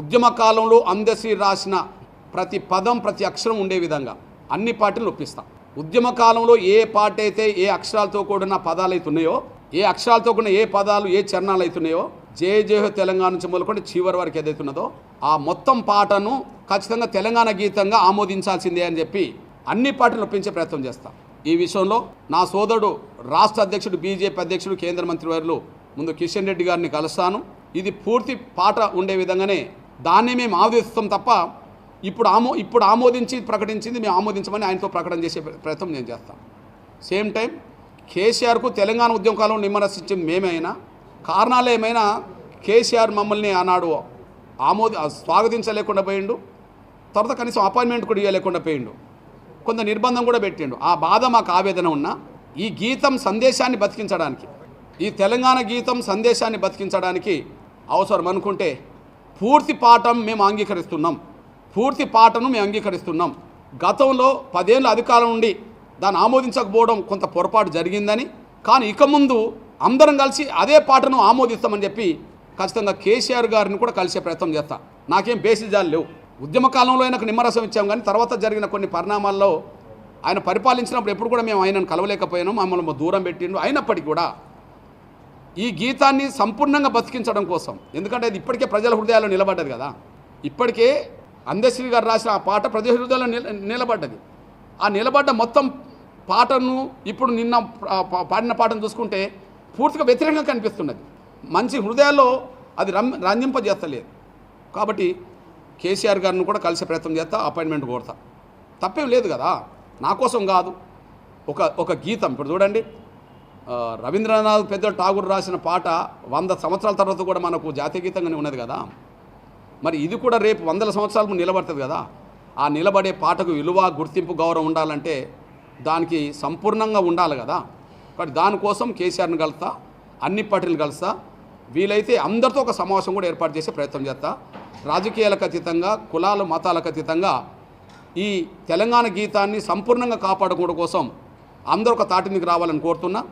ఉద్యమ కాలంలో అందశ్రీ రాసిన ప్రతి పదం ప్రతి అక్షరం ఉండే విధంగా అన్ని పార్టీలు ఒప్పిస్తాం. ఉద్యమ కాలంలో ఏ పార్టీ అయితే ఏ అక్షరాలతో కూడిన పదాలు అవుతున్నాయో ఏ అక్షరాలతో కూడిన ఏ పదాలు ఏ చరణాలు అవుతున్నాయో జయ జయ హో తెలంగాణ నుంచి మొదలుకొని చివరి వరకు ఏదైతున్నదో ఆ మొత్తం పాటను ఖచ్చితంగా తెలంగాణ గీతంగా ఆమోదించాల్సిందే అని చెప్పి అన్ని పార్టీలు ఒప్పించే ప్రయత్నం చేస్తాం. ఈ విషయంలో నా సోదరుడు రాష్ట్ర అధ్యక్షుడు బీజేపీ అధ్యక్షుడు కేంద్ర మంత్రి మంత్రివర్యులు ముందు కిషన్ రెడ్డి గారిని కలుస్తాను. ఇది పూర్తి పాట ఉండే విధంగానే దాన్ని మేము ఆమోదిస్తాం తప్ప ఇప్పుడు ఆమో ఇప్పుడు ఆమోదించి ప్రకటించింది మేము ఆమోదించమని ఆయనతో ప్రకటన చేసే ప్రయత్నం నేను చేస్తాం సేమ్ టైం కేసీఆర్కు తెలంగాణ ఉద్యమ నిమ్మరసించింది మేమైనా కారణాలు ఏమైనా కేసీఆర్ మమ్మల్ని ఆనాడు ఆమోద స్వాగతించలేకుండా పోయిండు తర్వాత కనీసం అపాయింట్మెంట్ కూడా ఇవ్వలేకుండా పోయిండు. కొంత నిర్బంధం కూడా పెట్టిండు. ఆ బాధ మాకు ఆవేదన ఉన్న ఈ గీతం సందేశాన్ని బతికించడానికి ఈ తెలంగాణ గీతం సందేశాన్ని బతికించడానికి అవసరం అనుకుంటే పూర్తి పాఠం మేము అంగీకరిస్తున్నాం. పూర్తి పాటను మేము అంగీకరిస్తున్నాం. గతంలో పదేళ్ళ అధికారం ఉండి దాన్ని ఆమోదించకపోవడం కొంత పొరపాటు జరిగిందని కానీ ఇక ముందు అందరం కలిసి అదే పాటను ఆమోదిస్తామని చెప్పి ఖచ్చితంగా కేసీఆర్ గారిని కూడా కలిసే ప్రయత్నం చేస్తా. నాకేం బేసిజాలు లేవు. ఉద్యమ కాలంలో ఆయనకు నిమ్మరసం ఇచ్చాం కానీ తర్వాత జరిగిన కొన్ని పరిణామాల్లో ఆయన పరిపాలించినప్పుడు ఎప్పుడు కూడా మేము ఆయనను కలవలేకపోయాము మమ్మల్ని దూరం పెట్టిండు. అయినప్పటికీ కూడా ఈ గీతాన్ని సంపూర్ణంగా బతికించడం కోసం. ఎందుకంటే అది ఇప్పటికే ప్రజల హృదయాల్లో నిలబడ్డది కదా. ఇప్పటికే అందశ్రీ గారు రాసిన ఆ పాట ప్రజల హృదయాల్లో నిలబడ్డది. ఆ నిలబడ్డ మొత్తం పాటను ఇప్పుడు నిన్న పా- పాడిన పాటను చూసుకుంటే పూర్తిగా వ్యతిరేకంగా కనిపిస్తున్నది. మంచి హృదయాల్లో అది రం రంజింపజేస్తలేదు. కాబట్టి కేసీఆర్ గారిని కూడా కలిసే ప్రయత్నం చేస్తా అపాయింట్మెంట్ కోరుతా. తప్పేం లేదు కదా. నా కోసం కాదు. ఒక ఒక గీతం. ఇప్పుడు చూడండి. రవీంద్రనాథ్ పెద్ద ఠాగూర్ రాసిన పాట వంద సంవత్సరాల తర్వాత కూడా మనకు జాతీయ గీతంగానే ఉన్నది కదా? మరి ఇది కూడా రేపు వందల సంవత్సరాలకు నిలబడుతుంది కదా? ఆ నిలబడే పాటకు విలువ గుర్తింపు గౌరవం ఉండాలంటే దానికి సంపూర్ణంగా ఉండాలి కదా? కాబట్టి దానికోసం కేసీఆర్ని కలుస్తా అన్ని పార్టీలు కలుస్తా. వీలైతే అందరితో ఒక సమావేశం కూడా ఏర్పాటు చేసే ప్రయత్నం చేస్తా. రాజకీయాలకు అతీతంగా కులాలు మతాలకు అతీతంగా ఈ తెలంగాణ గీతాన్ని సంపూర్ణంగా కాపాడుకోవడం కోసం అందరూ ఒక తాటి రావాలని కోరుతున్నా.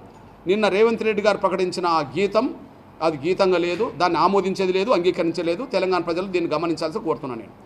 నిన్న రేవంత్ రెడ్డి గారు ప్రకటించిన ఆ గీతం అది గీతంగా లేదు దాన్ని ఆమోదించేది లేదు అంగీకరించలేదు. తెలంగాణ ప్రజలు దీన్ని గమనించాల్సి కోరుతున్నాను నేను.